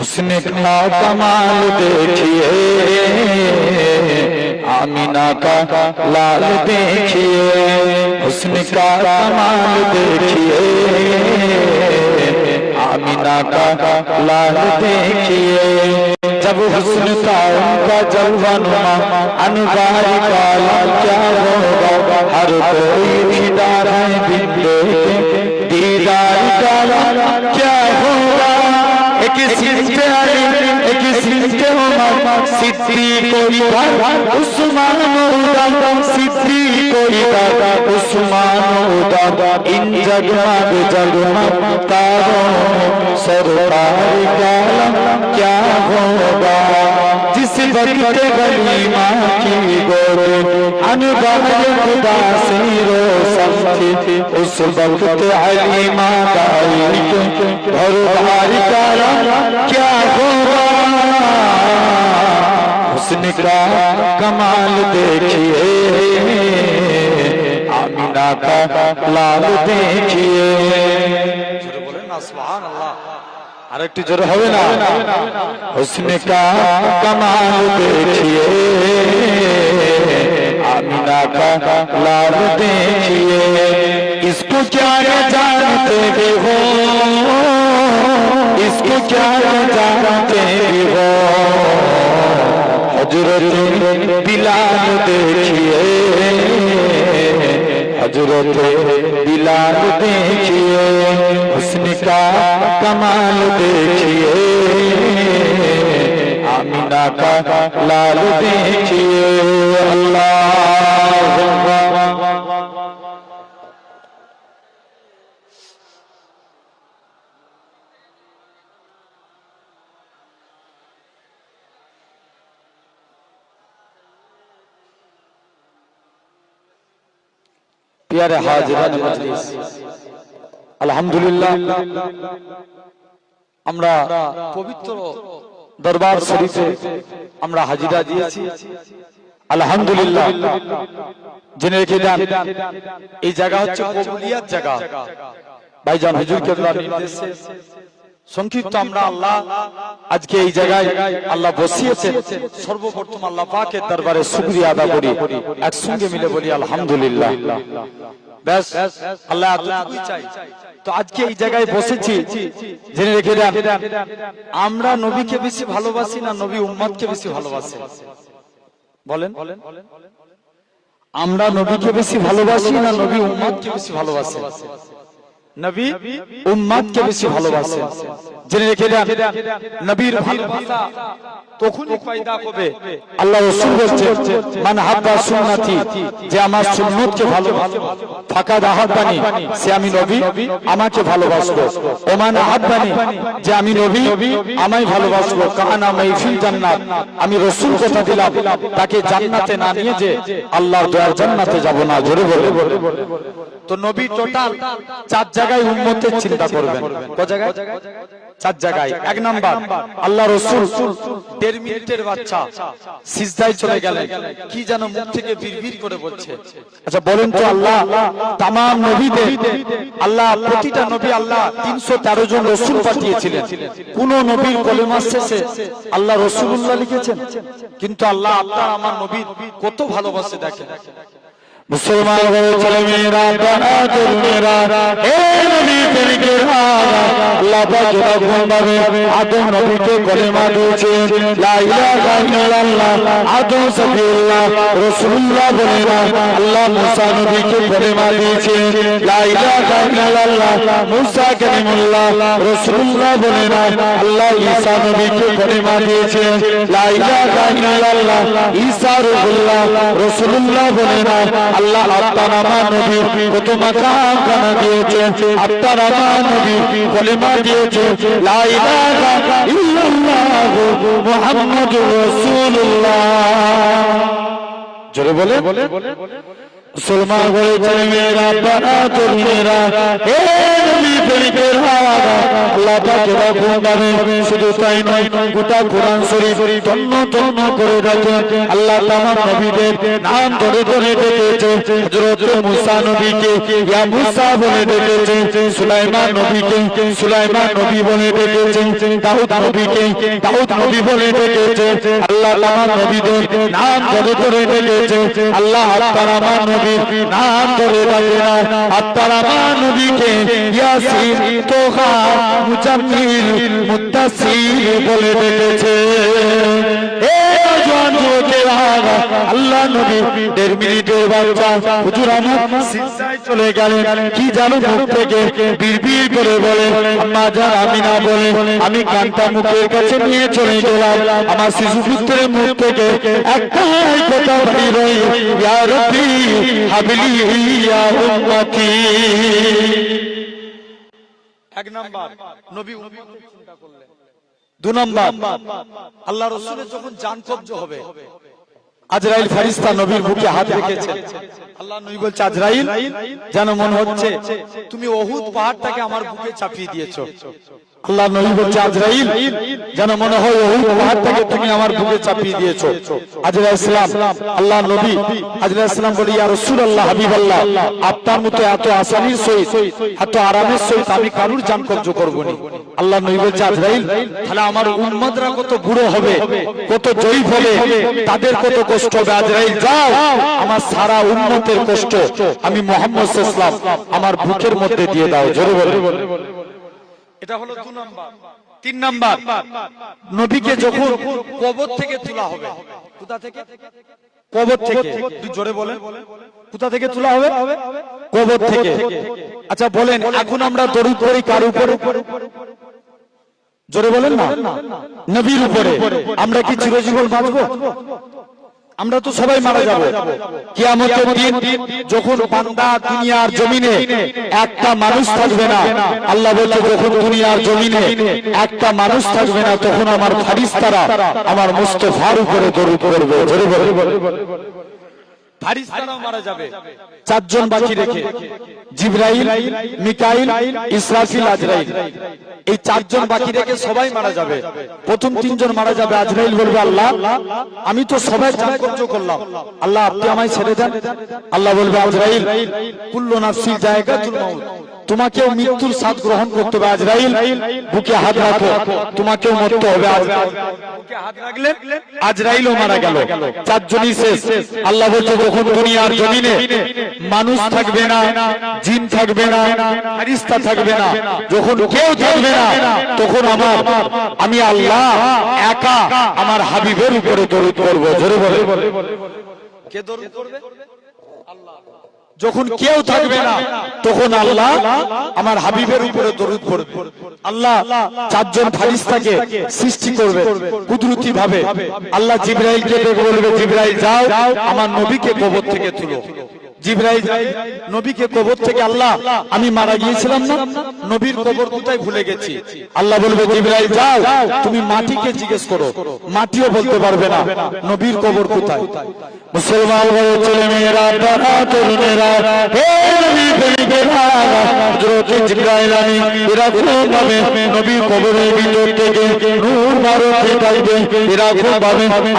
حسن کا کمال دیکھیے۔ آمینہ کا لال دیکھیے۔ حسن کا کمال دیکھیے۔ آمینہ کا لال دیکھیے۔ جب حسن کا ان کا جلوہ نما انوار کا لال کیا ہوگا؟ ہر کوئی بھی دار بھی بندے एक सिद्ध अली एक सिद्ध उमर सिद्धि कोई दादा उस्मान दादा सिद्धि कोई दादा उस्मान दादा इन जगमग जगमग तारों सरकार का क्या होगा जिस वक्त गलीमा की गोरे अनबार खुदा से रोशन थी سبقت حلیمہ دائی اور بھاری کارا کیا ہوا نے کہا کمال دیکھئے آمینہ کا لال دیکھئے جرے بولے نا سبحان اللہ আরেকটি জোরে হবে না হোসনে কা কামাল দেখিয়ে مینا کا لال دیجیے اس کو کیا جانتے بھی ہو؟ اس کو کیا جانتے بھی ہو؟ حضرت بلال دیکھیے۔ حضرت بلال دیکھیے۔ حسن کا کمال دیکھیے۔ مدینہ کا لال دیکھیے اللہ پیارے হাজরান মজলিস আলহামদুলিল্লাহ আমরা পবিত্র দরবার শরীফে আমরা হাজিরা দিয়েছি। আলহামদুলিল্লাহ। জেনে রেখে দেন, এই জায়গা হচ্ছে কবুলিয়াত জায়গা। ভাইজান হুজুর কেবলার নির্দেশে। সংক্ষিপ্ত আমরা আল্লাহ আজকে এই জায়গায় আল্লাহ বসিয়েছেন। সর্বপ্রথম আল্লাহ পাকের দরবারে শুকরিয়া আদা করি। একসঙ্গে মিলে বলি আলহামদুলিল্লাহ। ব্যাস আল্লাহ এতটুকুই চাই। তো আজকে এই জায়গায় বসেছি জেনে রেখে দেন আমরা নবীকে বেশি ভালোবাসি না নবী উম্মাদকে বেশি ভালোবাসি? বলেন? আমরা নবীকে বেশি ভালোবাসি না নবী উম্মাদকে বেশি ভালোবাসি। নবী উম্মাদকে বেশি ভালোবাসে জেনে রেখে দেন নবীর ভালোবাসা তখনই পয়দা হবে আল্লাহ রাসূল বলছেন মান হাব্বা সুন্নতি যে আমার সুন্নতকে ভালোবাসে। ফাকাদ আহাব্বানি সে আমি নবী আমাকে ভালোবাসলো ওমান আহাব্বানি যে আমি নবী আমায় ভালোবাসলো কানা মাইফিল জান্নাত আমি রাসূল কথা দিলাম তাকে জান্নাতে না নিয়ে যে আল্লাহর দয়ার জান্নাতে যাব না জোরে বলে। তো নবী টোটাল চার জায়গায় উম্মতের চিন্তা করবেন। ক জায়গায়? চার জায়গায়। এক নাম্বার, আল্লাহ রসুল দেড় মিনিটের বাচ্চা সিজদায় চলে গেলেন। কি যেন মুখ থেকে বিড়বিড় করে বলছে। আচ্ছা বলেন তো আল্লাহ তাম নবীদের, আল্লাহ, প্রতিটা নবী আল্লাহ তিনশো তেরো জন রসুল পাঠিয়েছিলেন। কোন নবীর কলেমার শেষে আল্লাহ রসুল্লাহ লিখেছেন? কিন্তু আল্লাহ আল্লাহ আমার নবী কত ভালোবাসে দেখেন। মুসলমান চলে মেয়েরা বাহাদুর মেয়েরা হে নবী তেরিকে আল্লাহ পাক যখন ভাবে আদম নবীকে কলেমা দিয়েছে লা ইলাহা ইল্লাল্লাহ, আদম সফিউল্লাহ রাসূলুল্লাহ বলে আল্লাহ মুসা নবীকে কলেমা দিয়েছে লা ইলাহা ইল্লাল্লাহ, মুসা কালিমুল্লাহ, রাসূলুল্লাহ বলে আল্লাহ ঈসা নবীকে কলেমা দিয়েছে লা ইলাহা ইল্লাল্লাহ, ঈসা রুহুল্লাহ, রাসূলুল্লাহ বলে আল্লাহ আমার নবী কত মাকাম কানা দিয়েছে নবী কলিমা দিয়েছে, লা ইলাহা ইল্লাল্লাহ জোরে বলে? মুসলমান ঘরে ছেলে মেয়েরা, বাবা তরুণেরা হে নবী প্রেমিকের হাওয়া আল্লাহ পাকের হুকুম দাবে শুধু তাই নয়, গোটা কোরআন শরীফ তন্ন তন্ন করে রাখে আল্লাহ তামাম নবীদের নাম ধরে ধরে ডেকেছে। হযরত মুসা নবীকে, ইয়া মুসা বলে ডেকেছে। সুলাইমান নবীকে, সুলাইমান নবী বলে ডেকেছে। দাউদ নবীকে, দাউদ নবী বলে ডেকেছে। আল্লাহ তামাম নবীদের নাম ধরে ধরে ডেকেছে। আল্লাহ আপনার আমার নবী নাম ধরে ডাকে না। আপনার আমার নবীকে ইয়াসিন বলে ডেকেছে। আল্লাহ নবী, দেড় মিনিটের বাচ্চা। হুজুর আমার সিজদায় চলে গেলেন। কি জানো মুখ থেকে? বিড়বিড় করে বলে, আম্মা জান, আমি না বলে আমি কান্তা মুখের কাছে নিয়ে চলে গেলাম। আমার শিশু পুত্রের মুখ থেকে একটাই কথা বের হয় ইয়া রব্বি এক নাম্বার, নবী চিন্তা করলেন। দু নম্বর। আল্লাহ রসুলের যখন যান কব্জ হবে আজরাইল ফারিস্তা নবীর বুকে হাত রেখেছে আল্লাহ নবী বলছে আজরাইল যেন মনে হচ্ছে তুমি অহুদ পাহাড়টাকে আমার বুকে চাপিয়ে দিয়েছ। আল্লাহ নবী বলছে, আজরাইল, যেন মনে হয় ওই পাহাড়টাকে তুমি আমার বুকে চাপিয়ে দিয়েছ। আজরাইল ইসলাম, আল্লাহ নবী, আজরাইল ইসলাম বলি, ইয়া রাসূলুল্লাহ, হাবিবাল্লাহ আপনার মতো এত আসানির সহিত, এত আরামের সহিত আমি কারুর জান কব্জ করব না আল্লাহ নবী বলছে, আজরাইল, তাহলে আমার উম্মতরা কত বুড়ো হবে, কত জয়ীফ হবে, তাদের কত কষ্ট হবে? আজরাইল, যাও, আমার সারা উম্মতের কষ্ট আমি মোহাম্মদ সাল্লাল্লাহু আমার বুকের মধ্যে দিয়ে দাও। জোরে বলে এটা হলো দু নাম্বার। তিন নাম্বার নবীকে যখন কবর থেকে তোলা হবে। কোথা থেকে? কবর থেকে। জোরে বলেন। কোথা থেকে তোলা হবে? কবর থেকে। আচ্ছা বলেন এখন আমরা দরুদ করি কার উপরে? জোরে বলেন না। নবীর উপরে। আমরা কি চিরজীবন বাঁচবো? আমরা তো সবাই মারা যাব। কিয়ামতের দিন যখন বান্দা দুনিয়ার জমিনে একটা মানুষ থাকবে না আল্লাহ বলছে যখন দুনিয়ার জমিনে একটা মানুষ থাকবে না তখন আমার ফারিস্তারা আমার মুস্তফার উপরে দরুদ করবে ফারিস্তারাও মারা যাবে। চারজন বাকি রেখে। জিব্রাইল মিকাইল ইসরাফিল আজরাইল। এই চারজন বাকি রেখে সবাই মারা যাবে। প্রথম তিনজন মারা যাবে আজরাইল বলবে আল্লাহ আমি তো সবাই চাকর্য করলাম। আল্লাহ আপনি আমায় ছেড়ে দেন। আল্লাহ বলবে আজরাইল কুল্লু নাফসি জায়গাতুল মাউত। তোমাকেও মৃত্যুর স্বাদ গ্রহণ করতে হবে। আজরাইল বুকে হাত রাখো। তোমাকেও মরতে হবে আজরাইলও মারা গেল। চারজনই শেষ। আল্লাহ বলছে, যখন দুনিয়ার জমিনে মানুষ থাকবে না, জিন থাকবে না, ফেরেশতা থাকবে না, যখন কেউ থাকবে না, তখন আমার, আমি আল্লাহ একা আমার হাবিবের উপরে দরুদ করব জোরে বলে কে দরুদ করবে যখন কেউ থাকবে না তখন আল্লাহ আমার হাবিবের উপরে দরুদ পড়বে। আল্লাহ চারজন ফারিস্তাকে সৃষ্টি করবে কুদরতি ভাবে আল্লাহ জিব্রাইলকে বলবে জিব্রাইল যাও আমার নবীকে কবর থেকে তুলো। মুসলমান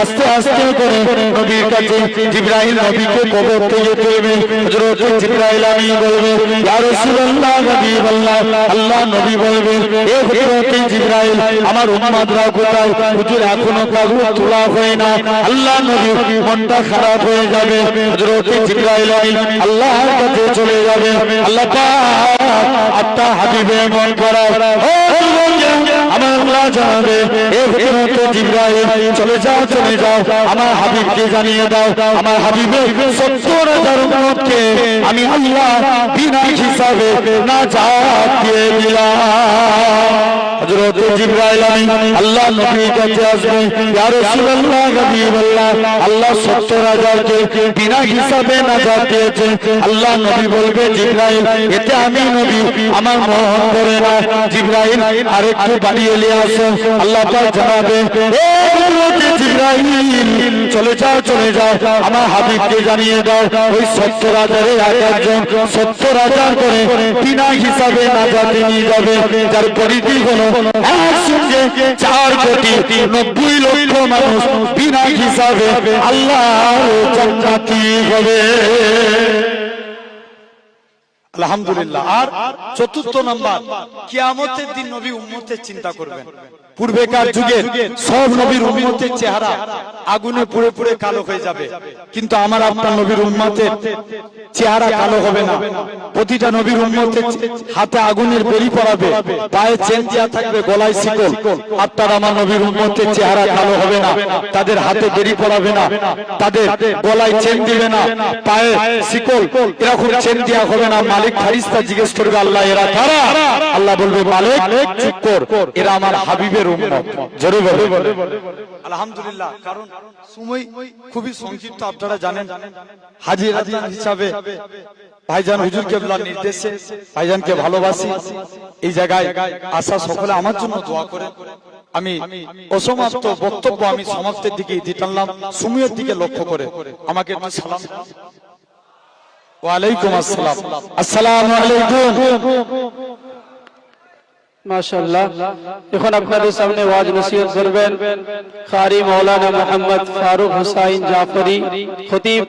আস্তে আস্তে করে নবীর কাছে জিবরাইল নবীকে কবর থেকে হযরত জিবরাইল আমি বলবে, ইয়া রাসূলুল্লাহ, নবী বললাম, আল্লাহ নবী বলবে, এ হযরত জিবরাইল, আমার উম্মতরা কোথায়? হুজুর, এখনও কাগজ তোলা হয় না। আল্লাহ নবী মনটা খারাপ হয়ে যাবে। হযরত জিবরাইল আমিন আল্লাহর কাছে চলে যাবে। আল্লাহ পাক আপনার হাবিবে মন করা ও আল্লাহ জানাবে। এ হযরত জিবরাইল, চলে যাও চলে যাও। আমার হাবিবকে জানিয়ে দাও। আমার হাবিবের সত্তর হাজার উম্মতকে আমি আল্লাহ বিনা হিসাবে না দিয়ে দিলাম। হযরত জিবরাইল আমিন আল্লাহ নবীর কাছে আসবে। ইয়া রাসূলুল্লাহ হাবিবাল্লাহ আল্লাহ 70 হাজারকে বিনা হিসাবে নাজাত দিয়েছে। আল্লাহ নবী বলবে, জিবরাইল, এতে আমি নবী, আমার মন করে না। জিবরাইল, আরেকটু বাড়িয়ে চলে যাও চলে যাও, আমার হাবিবকে জানিয়ে দাও, ওই 70 হাজারে এক একজন 70 হাজার করে বিনা হিসাবে নাজাতে নিয়ে যাবে, যার পরিধি হলো একসঙ্গে চার কোটি নব্বই লক্ষ মানুষ বিনা হিসাবে আল্লাহ জান্নাতি হবে। আলহামদুলিল্লাহ। আর চতুর্থ নম্বর কিয়ামতের দিন নবী উম্মতের চিন্তা করবেন। পূর্বেকার যুগে সব নবীর উম্মতের চেহারা আগুনে পুড়ে পুড়ে কালো হয়ে যাবে। কিন্তু আমার আপনার নবীর উম্মতের চেহারা কালো হবে না। প্রতিটা নবীর উম্মতের হাতে আগুনের বেরি পড়াবে পায়ে চেন দেওয়া থাকবে গলায় শিকল। আপনার আমার নবীর উম্মতের চেহারা কালো হবে না। তাদের হাতে বেরি পড়াবে না। তাদের গলায় চেন দিবে না। পায়ে শিকল। এরকম চেন দেওয়া হবে না। মালিক ফারিস্তা জিজ্ঞেস করবে আল্লাহ এরা কারা? আল্লাহ বলবে মালিক চুপ কর। এরা আমার হাবিবের আলহামদুলিল্লাহ, কারণ সময় খুবই সংক্ষিপ্ত, আপনারা জানেন। হাজির হিসাবে ভাইজান হুজুর কেবলার নির্দেশে ভাইজানকে ভালোবাসি। এই জায়গায় আসা সকলে আমার জন্য দোয়া করে। আমি অসমাপ্ত বক্তব্য আমি সমাপ্তের দিকে ইতি সময়ের দিকে লক্ষ্য করে আমাকে সালাম। ওয়ালাইকুম আসসালাম। আসসালামু আলাইকুম। মাশাআল্লাহ। এখন আপনাদের সামনে ওয়াজ নসিহত করবেন কারি মাওলানা মোহাম্মদ ফারুক হুসাইন জাফরি খতিব।